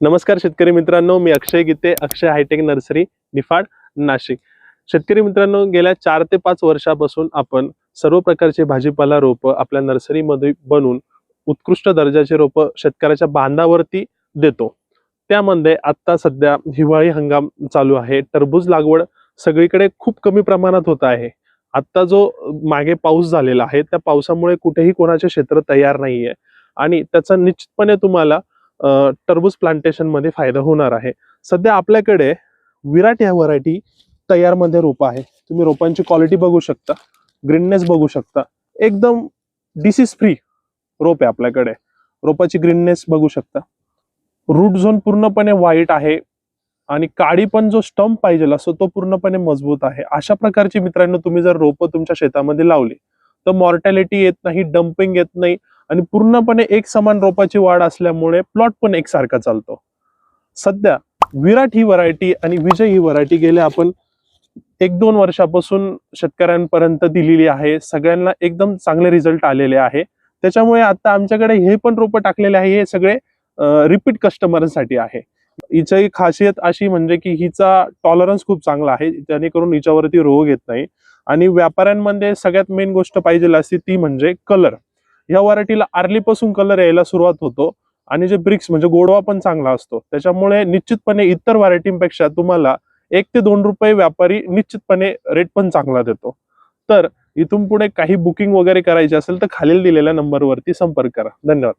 नमस्कार शेतकरी मित्रांनो मी अक्षय गीते अक्षय हायटेक नर्सरी निफाड नाशिक. शेतकरी मित्रांनो गेल्या चार ते पाच वर्षापासून आपण सर्व प्रकारचे भाजीपाला रोपं आपल्या नर्सरीमध्ये बनवून उत्कृष्ट दर्जाचे रोपं शेतकऱ्याच्या बांधावरती देतो. त्यामध्ये आत्ता सध्या हिवाळी हंगाम चालू आहे टरबूज लागवड सगळीकडे खूप कमी प्रमाणात होत आहे. आत्ता जो मागे पाऊस झालेला आहे त्या पावसामुळे कुठेही कोणाचे क्षेत्र तयार नाहीये. आणि त्याचा निश्चितपणे तुम्हाला टरबूज प्लांटेशनमध्ये फायदा होणार आहे. सध्या आपल्याकडे विराट या व्हरायटी तयारमध्ये रोपं रोप आहे. तुम्ही रोपांची क्वालिटी बघू शकता ग्रीननेस बघू शकता. एकदम डिसीज फ्री रोप आहे आपल्याकडे. रोपाची ग्रीननेस बघू शकता. रूट झोन पूर्णपणे व्हाईट आहे आणि काडी पण जो स्टंप पाहिजे असतो तो पूर्णपणे मजबूत आहे. अशा प्रकारची मित्रांनो तुम्ही जर रोपं तुमच्या शेतामध्ये लावली तर मॉर्टॅलिटी येत नाही डम्पिंग येत नाही आणि पूर्णपणे एक समान रोपाची वाढ असल्यामुळे प्लॉट पण एकसारखा चालतो. सध्या विराट ही व्हरायटी आणि विजय ही व्हरायटी गेल्या आपण एक दोन वर्षापासून शेतकऱ्यांपर्यंत दिलेली आहे. सगळ्यांना एकदम चांगले रिझल्ट आलेले आहे. त्याच्यामुळे आता आमच्याकडे हे पण रोपं टाकलेले आहे. हे सगळे रिपीट कस्टमरसाठी आहे. हिची खासियत अशी म्हणजे की हिचा टॉलरन्स खूप चांगला आहे. जेणेकरून हिच्यावरती रोग येत नाही. आणि व्यापाऱ्यांमध्ये सगळ्यात मेन गोष्ट पाहिजे असते ती म्हणजे कलर ह्या व्हरायटीला आर्लीपासून कलर यायला सुरुवात होतो. आणि जे ब्रिक्स म्हणजे गोडवा पण चांगला असतो. त्याच्यामुळे निश्चितपणे इतर व्हरायटींपेक्षा तुम्हाला एक ते दोन रुपये व्यापारी निश्चितपणे रेट पण चांगला देतो. तर इथून पुढे काही बुकिंग वगैरे करायची असेल तर खालील दिलेल्या नंबरवरती संपर्क करा. धन्यवाद.